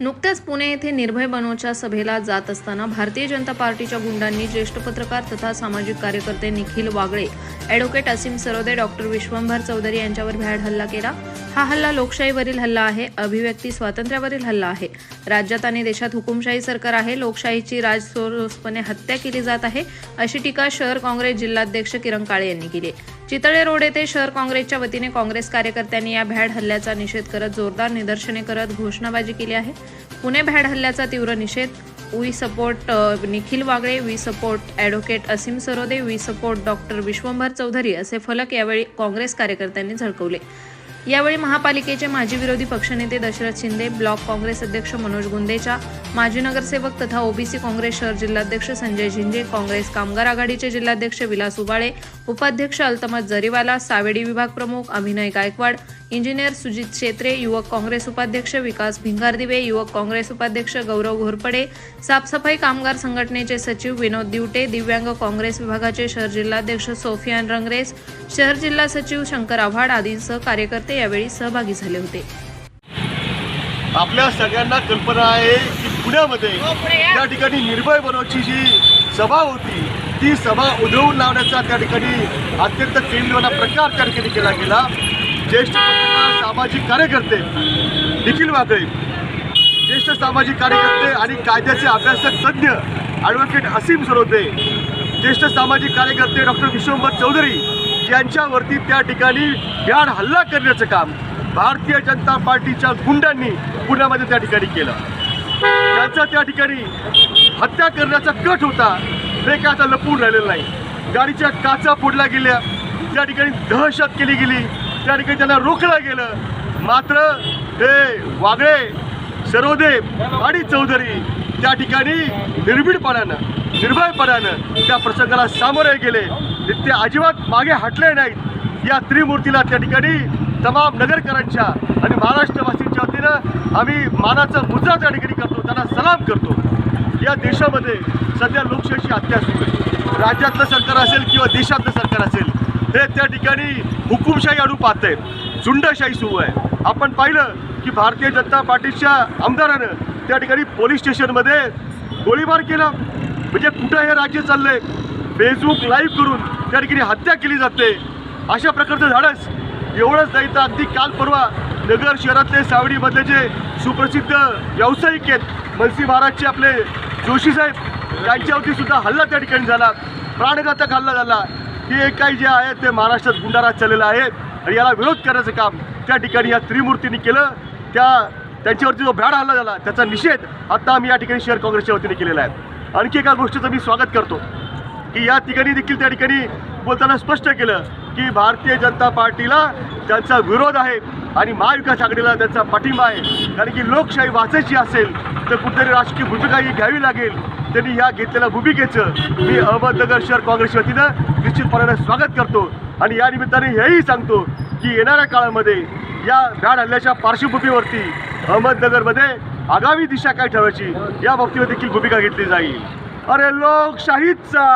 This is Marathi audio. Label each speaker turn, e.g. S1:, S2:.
S1: नुकत्याच पुणे येथे निर्भय बनोच्या सभेला जात असताना भारतीय जनता पार्टीच्या गुंडांनी ज्येष्ठ पत्रकार तथा सामाजिक कार्यकर्ते निखिल वागळे ॲडव्होकेट असीम सरोदे डॉक्टर विश्वंभर चौधरी यांच्यावर भ्याड हल्ला केला. हा हल्ला लोकशाहीवरील हल्ला आहे अभिव्यक्ती स्वातंत्र्यावरील हल्ला आहे. राज्यात आणि देशात हुकुमशाही सरकार आहे लोकशाहीची राजसोरसपणे हत्या केली जात आहे अशी टीका शहर काँग्रेस जिल्हाध्यक्ष किरण काळे यांनी केली चितळे रोड येथे शहर काँग्रेसच्या वतीने काँग्रेस कार्यकर्त्यांनी या भ्याड हल्ल्याचा निषेध करत जोरदार निदर्शने करत घोषणाबाजी केली आहे. पुणे भ्याड हल्ल्याचा तीव्र निषेध we support Nikhil Wagle we support advocate Asim Sarode we support doctor Vishwambhar Chaudhari असे फलक यावेळी काँग्रेस कार्यकर्त्यांनी झळकवले. यावेळी महापालिकेचे माजी विरोधी पक्षनेते दशरथ शिंदे ब्लॉक काँग्रेस अध्यक्ष मनोज गुंदेचा माजी नगरसेवक तथा ओबीसी काँग्रेस शहर जिल्हाध्यक्ष संजय झिंजे काँग्रेस कामगार आघाडीचे जिल्हाध्यक्ष विलास उबाळे उपाध्यक्ष अल्तमत जरीवाला सावेडी विभाग प्रमुख अभिनय गायकवाड इंजिनियर सुजित शेत्रे युवक काँग्रेस उपाध्यक्ष विकास भिंगारदिवे युवक काँग्रेस उपाध्यक्ष गौरव घोरपडे साफसफाई कामगार संघटनेचे सचिव विनोद दिवटे दिव्यांग काँग्रेस विभागाचे शहर जिल्हाध्यक्ष सोफियान रंगरेज शहर जिल्हा सचिव शंकर आव्हाड आदींसह कार्यकर्ते यावेळी सहभागी झाले होते.
S2: आपल्या सगळ्यांना कल्पना आहे की पुण्यामध्ये त्या ठिकाणी निर्भय बनवायची जी सभा होती ती सभा उधळून लावण्याचा त्या ठिकाणी अत्यंत केंद्रवाना प्रकार त्या ठिकाणी केला गेला. ज्येष्ठ पत्रकार सामाजिक कार्यकर्ते निखिल वाघळे. ज्येष्ठ सामाजिक कार्यकर्ते आणि कायद्याचे अभ्यासक तज्ज्ञ ॲडव्होकेट असीम सरोदे. ज्येष्ठ सामाजिक कार्यकर्ते डॉक्टर विश्वंभर चौधरी यांच्यावरती त्या ठिकाणी भ्याड हल्ला करण्याचं काम भारतीय जनता पार्टीच्या गुंडांनी पुण्यामध्ये त्या ठिकाणी केलं. त्यांचा त्या ठिकाणी हत्या करण्याचा कट होता हे काय आता लपवून राहिलेलं नाही. गाडीच्या काचा फोडल्या गेल्या. त्या ठिकाणी दहशत केली गेली. त्या ठिकाणी त्यांना रोखलं गेलं. मात्र हे वागळे सरोदे आणि चौधरी त्या ठिकाणी निर्भीडपणानं निर्भयपणानं त्या प्रसंगाला सामोरे गेले. ते अजिबात मागे हटले नाहीत. या त्रिमूर्तीला त्या ठिकाणी तमाम नगरकरांच्या आणि महाराष्ट्रवासींच्या वतीनं आम्ही मानाचा मुद्रा त्या ठिकाणी करतो. त्यांना सलाम करतो. या देशामध्ये सध्या लोकशाहीची हत्या सुरू आहे राज्यातलं सरकार असेल किंवा देशातलं सरकार असेल हे त्या ठिकाणी हुकुमशाही आणू पाहत आहे झुंडशाही सुरू आहे. आपण पाहिलं की भारतीय जनता पार्टीच्या आमदारानं त्या ठिकाणी पोलीस स्टेशनमध्ये गोळीबार केला. म्हणजे कुठं हे राज्य चाललंय? फेसबुक लाईव्ह करून त्या ठिकाणी हत्या केली जाते. अशा प्रकारचं धाडस एवढंच नाही तर अगदी काल परवा नगर शहरातले सावडीमधले जे सुप्रसिद्ध व्यावसायिक आहेत मनसी महाराजचे आपले जोशी साहेब त्यांच्यावरती सुद्धा हल्ला त्या ठिकाणी झाला. प्राणघातक हल्ला झाला. हे काही जे आहे ते महाराष्ट्रात गुंडाराज चाललेलं आहे आणि याला विरोध करण्याचं काम त्या ठिकाणी या त्रिमूर्तींनी केलं. त्या त्यांच्यावरती जो भ्याड हल्ला झाला त्याचा निषेध आत्ता आम्ही या ठिकाणी शहर काँग्रेसच्या वतीने केलेला आहे. आणखी एका गोष्टीचं मी स्वागत करतो की या ठिकाणी देखील त्या ठिकाणी बोलताना स्पष्ट केलं की भारतीय जनता पार्टीला त्यांचा विरोध आहे आणि महाविकास आघाडीला त्यांचा पाठिंबा आहे. कारण की लोकशाही वाचायची असेल तर कुठेतरी राजकीय भूमिका ही घ्यावी लागेल. त्यांनी या घेतलेल्या भूमिकेचं मी अहमदनगर शहर काँग्रेसच्या वतीनं निश्चितपणाने स्वागत करतो. आणि या निमित्ताने हेही सांगतो की येणाऱ्या काळामध्ये या भ्याड हल्ल्याच्या पार्श्वभूमीवरती अहमदनगरमध्ये आगामी दिशा काय ठरवायची या बाबतीवर देखील भूमिका घेतली जाईल. अरे लोकशाहीचा